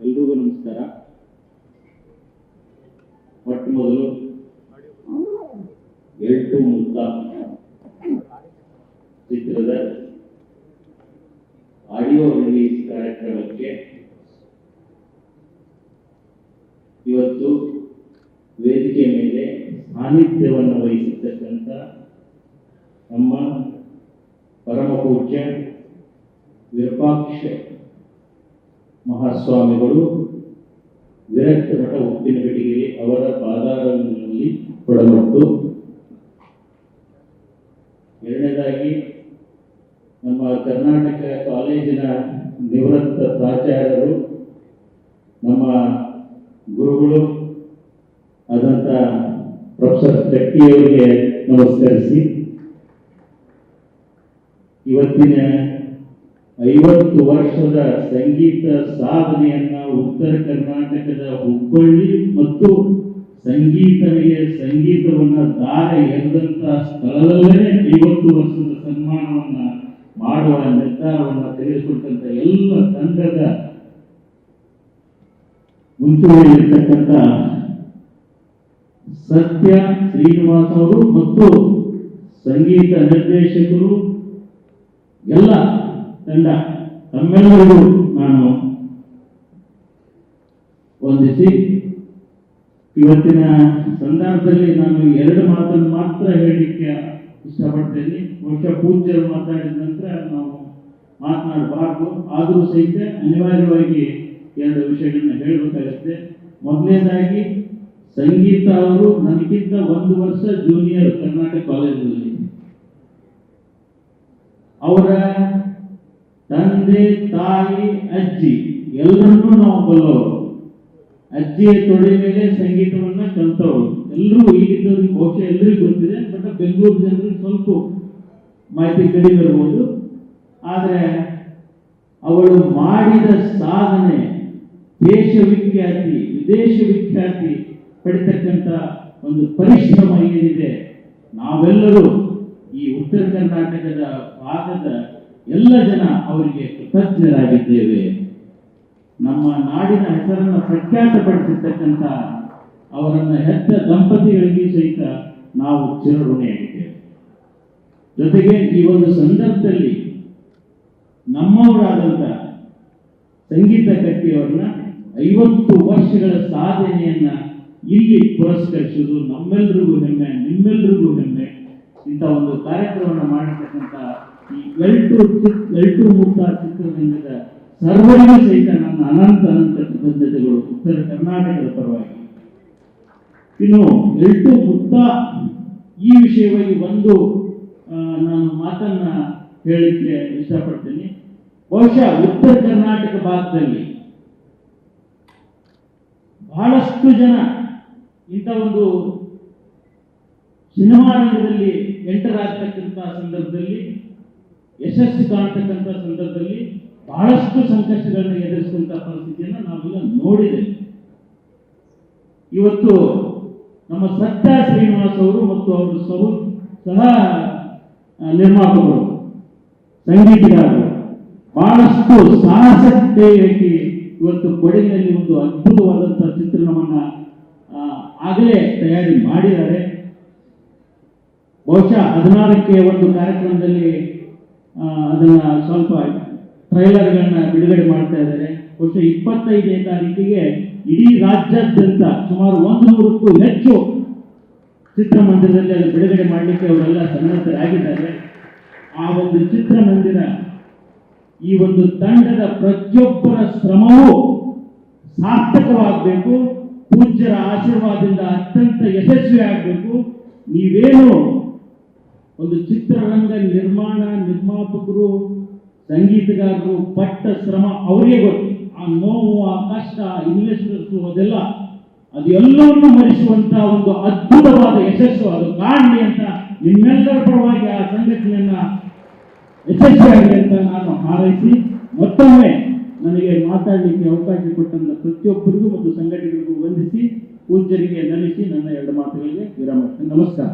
ಎಲ್ರಿಗೂ ನಮಸ್ಕಾರ. ಮೊಟ್ಟ ಮೊದಲು ಎಂಟು ಮುಕ್ತ ಚಿತ್ರದ ಆಡಿಯೋ ರಿಲೀಸ್ ಕಾರ್ಯಕ್ರಮಕ್ಕೆ ಇವತ್ತು ವೇದಿಕೆ ಮೇಲೆ ಸಾನ್ನಿಧ್ಯವನ್ನು ವಹಿಸಿರ್ತಕ್ಕಂಥ ನಮ್ಮ ಪರಮ ಪೂಜ್ಯ ವಿರೂಪಾಕ್ಷ ಮಹಾಸ್ವಾಮಿಗಳು ವಿರಕ್ತ ಮಠ ಉಪ್ಪಿನಗಡಿಗೆ ಅವರ ಪಾದಾರದಲ್ಲಿ ಒಳಗೊಂಡು ಎರಡನೇದಾಗಿ ನಮ್ಮ ಕರ್ನಾಟಕ ಕಾಲೇಜಿನ ನಿವೃತ್ತ ಪ್ರಾಚಾರ್ಯರು, ನಮ್ಮ ಗುರುಗಳು ಆದಂಥ ಪ್ರೊಫೆಸರ್ ಶೆಟ್ಟಿಯವರಿಗೆ ನಮಸ್ಕರಿಸಿ. ಇವತ್ತಿನ ಐವತ್ತು ವರ್ಷದ ಸಂಗೀತ ಸಾಧನೆಯನ್ನ ಉತ್ತರ ಕರ್ನಾಟಕದ ಹುಬ್ಬಳ್ಳಿ ಮತ್ತು ಸಂಗೀತನಿಗೆ ಸಂಗೀತವನ್ನ ದಾರ ಎರೆದಂತ ಸ್ಥಳದಲ್ಲೇ ಐವತ್ತು ವರ್ಷದ ಸನ್ಮಾನವನ್ನ ಮಾಡುವ ನಿರ್ಧಾರವನ್ನ ತೆಗೆದುಕೊಟ್ಟಂತ ಎಲ್ಲ ತಂಡದ ಮುಂಚೂಣಿಯಲ್ಲಿರ್ತಕ್ಕಂಥ ಸತ್ಯ ಶ್ರೀನಿವಾಸ ಅವರು ಮತ್ತು ಸಂಗೀತ ನಿರ್ದೇಶಕರು ಎಲ್ಲ ತಂಡ ತಮ್ಮೆಲ್ಲರಿಗೂ ನಾನು ವಂದಿಸಿ, ಇವತ್ತಿನ ಸಂದರ್ಭದಲ್ಲಿ ನಾನು ಎರಡು ಮಾತನ್ನು ಮಾತ್ರ ಹೇಳಲಿಕ್ಕೆ ಇಷ್ಟಪಡ್ತೇನೆ. ಬಹುಶಃ ಪೂಜ್ಯರು ಮಾತಾಡಿದ ನಂತರ ನಾವು ಮಾತನಾಡಬಾರ್ದು. ಆದರೂ ಸಹಿತ ಅನಿವಾರ್ಯವಾಗಿ ಎರಡು ವಿಷಯಗಳನ್ನ ಹೇಳಬೇಕಾಗುತ್ತೆ. ಮೊದಲನೇದಾಗಿ, ಸಂಗೀತ ಅವರು ನನಗಿಂತ ಒಂದು ವರ್ಷ ಜೂನಿಯರ್ ಕರ್ನಾಟಕ ಕಾಲೇಜಿನಲ್ಲಿ ಅವರ ತಂದೆ, ತಾಯಿ, ಅಜ್ಜಿ, ಎಲ್ಲರನ್ನೂ ನಾವು ಬಲ್ಲವರು. ಅಜ್ಜಿಯ ತೊಡೆ ಮೇಲೆ ಸಂಗೀತವನ್ನ ಕಲ್ತವರು. ಎಲ್ಲರೂ ಈಗಿದ್ದವ್ರಿಗೆ ಬಹುಶಃ ಎಲ್ಲರಿಗೂ ಗೊತ್ತಿದೆ, ಬಟ್ ಬೆಂಗಳೂರು ಜನರಿಗೆ ಸ್ವಲ್ಪ ಮಾಹಿತಿ ಕಡಿಮೆ ಇರಬಹುದು ಆದರೆ ಅವಳು ಮಾಡಿದ ಸಾಧನೆ ದೇಶ ವಿಖ್ಯಾತಿ, ವಿದೇಶ ವಿಖ್ಯಾತಿ ಪಡಿತಕ್ಕಂಥ ಒಂದು ಪರಿಶ್ರಮ ಏನಿದೆ, ನಾವೆಲ್ಲರೂ ಈ ಉತ್ತರ ಕರ್ನಾಟಕದ ಭಾಗದ ಎಲ್ಲ ಜನ ಅವರಿಗೆ ಕೃತಜ್ಞರಾಗಿದ್ದೇವೆ. ನಮ್ಮ ನಾಡಿನ ಹೆಸರನ್ನು ಪ್ರಖ್ಯಾತಪಡಿಸಿರ್ತಕ್ಕಂಥ ಅವರನ್ನ ಹೆತ್ತ ದಂಪತಿಗಳಿಗೆ ಸಹಿತ ನಾವು ಚಿರಋಣಿಯಾಗಿದ್ದೇವೆ ಜೊತೆಗೆ ಈ ಒಂದು ಸಂದರ್ಭದಲ್ಲಿ ನಮ್ಮವರಾದಂಥ ಸಂಗೀತ ಕಟ್ಟಿಯವರನ್ನ ಐವತ್ತು ವರ್ಷಗಳ ಸಾಧನೆಯನ್ನ ಇಲ್ಲಿ ಪುರಸ್ಕರಿಸುವುದು ನಮ್ಮೆಲ್ಲರಿಗೂ ಹೆಮ್ಮೆ ನಿಮ್ಮೆಲ್ಲರಿಗೂ ಹೆಮ್ಮೆ. ಇಂಥ ಒಂದು ಕಾರ್ಯಕ್ರಮವನ್ನು ಮಾಡಿರ್ತಕ್ಕಂಥ ಈ ಲೈಟ್ ಎಲ್ಟು ಮುಕ್ತ ಚಿತ್ರರಂಗದ ಸರ್ವರಿಗೂ ಸಹಿತ ನನ್ನ ಅನಂತ ಅನಂತ ಕೃತಜ್ಞತೆಗಳು. ಉತ್ತರ ಕರ್ನಾಟಕದ ಪರವಾಗಿ. ಇನ್ನು ಎಲ್ಟು ಮುಕ್ತ ಈ ವಿಷಯವಾಗಿ ಒಂದು ನಾನು ಮಾತನ್ನ ಹೇಳಲಿಕ್ಕೆ ಇಷ್ಟಪಡ್ತೀನಿ. ಬಹುಶಃ ಉತ್ತರ ಕರ್ನಾಟಕ ಭಾಗದಲ್ಲಿ ಬಹಳಷ್ಟು ಜನ ಇಂಥ ಒಂದು ಸಿನಿಮಾ ರಂಗದಲ್ಲಿ ಎಂಟರ್ ಆಗ್ತಕ್ಕಂಥ ಸಂದರ್ಭದಲ್ಲಿ ಯಶಸ್ಸು ಕಾಣ್ತಕ್ಕಂಥ ಸಂದರ್ಭದಲ್ಲಿ ಬಹಳಷ್ಟು ಸಂಕಷ್ಟಗಳನ್ನು ಎದುರಿಸಿದಂಥ ಪರಿಸ್ಥಿತಿಯನ್ನು ನಾವೆಲ್ಲ ನೋಡಿದೆ ಇವತ್ತು ನಮ್ಮ ಸತ್ಯ ಶ್ರೀನಿವಾಸ್ ಅವರು ಮತ್ತು ಅವರು ಸಹ ಸಹ ನಿರ್ಮಾಪಕರು, ಸಂಗೀತಗಾರರು ಬಹಳಷ್ಟು ಸಾಹಸತೆಯಾಗಿ ಇವತ್ತು ಕೊಡಗಿನಲ್ಲಿ ಒಂದು ಅದ್ಭುತವಾದಂತಹ ಚಿತ್ರಣವನ್ನ ಆಗಲೇ ತಯಾರಿ ಮಾಡಿದ್ದಾರೆ. ಬಹುಶಃ ಹದಿನಾರಕ್ಕೆ ಒಂದು ಕಾರ್ಯಕ್ರಮದಲ್ಲಿ ಅದನ್ನ ಸ್ವಲ್ಪ ಟ್ರೈಲರ್ಗಳನ್ನ ಬಿಡುಗಡೆ ಮಾಡ್ತಾ ಇದ್ದಾರೆ. ಒಟ್ಟು ಇಪ್ಪತ್ತೈದನೇ ತಾರೀಕಿಗೆ ಇಡೀ ರಾಜ್ಯಾದ್ಯಂತ ಸುಮಾರು ಒಂದು ನೂರಕ್ಕೂ ಹೆಚ್ಚು ಚಿತ್ರಮಂದಿರದಲ್ಲಿ ಅದು ಬಿಡುಗಡೆ ಮಾಡಲಿಕ್ಕೆ ಅವರೆಲ್ಲ ಸನ್ನದ್ಧರಾಗಿದ್ದಾರೆ. ಆ ಒಂದು ಚಿತ್ರಮಂದಿರ ಈ ಒಂದು ತಂಡದ ಪ್ರತಿಯೊಬ್ಬರ ಶ್ರಮವೂ ಸಾರ್ಥಕವಾಗಬೇಕು. ಪೂಜ್ಯರ ಆಶೀರ್ವಾದದಿಂದ ಅತ್ಯಂತ ಯಶಸ್ವಿ ಆಗಬೇಕು ನೀವೇನು ಒಂದು ಚಿತ್ರರಂಗ ನಿರ್ಮಾಣ ನಿರ್ಮಾಪಕರು, ಸಂಗೀತಗಾರರು ಪಟ್ಟ ಶ್ರಮ ಅವರಿಗೆ ಗೊತ್ತು. ಆ ನೋವು, ಆ ಕಷ್ಟ ಇನ್ವೆಸ್ಟರ್ಸ್ ಅದೆಲ್ಲ ಅದು ಎಲ್ಲವನ್ನು ಮರೆಸುವಂತ ಒಂದು ಅದ್ಭುತವಾದ ಯಶಸ್ಸು, ಅದು ಕಾಣಲಿ ಅಂತ ನಿಮ್ಮೆಲ್ಲರ ಪರವಾಗಿ ಆ ಸಂಘಟನೆಯನ್ನ ಯಶಸ್ವಿಯಾಗಲಿ ಅಂತ ನಾನು ಹಾರೈಸಿ, ಮತ್ತೊಮ್ಮೆ ನನಗೆ ಮಾತಾಡಲಿಕ್ಕೆ ಅವಕಾಶ ಕೊಟ್ಟಂತ ಪ್ರತಿಯೊಬ್ಬರಿಗೂ ಮತ್ತು ಸಂಘಟನೆಗಳಿಗೂ ವಂದಿಸಿ ಪೂಜರಿಗೆ ನಲಿಸಿ ನನ್ನ ಎರಡು ಮಾತುಗಳಿಗೆ ವಿರಾಮ. ನಮಸ್ಕಾರ.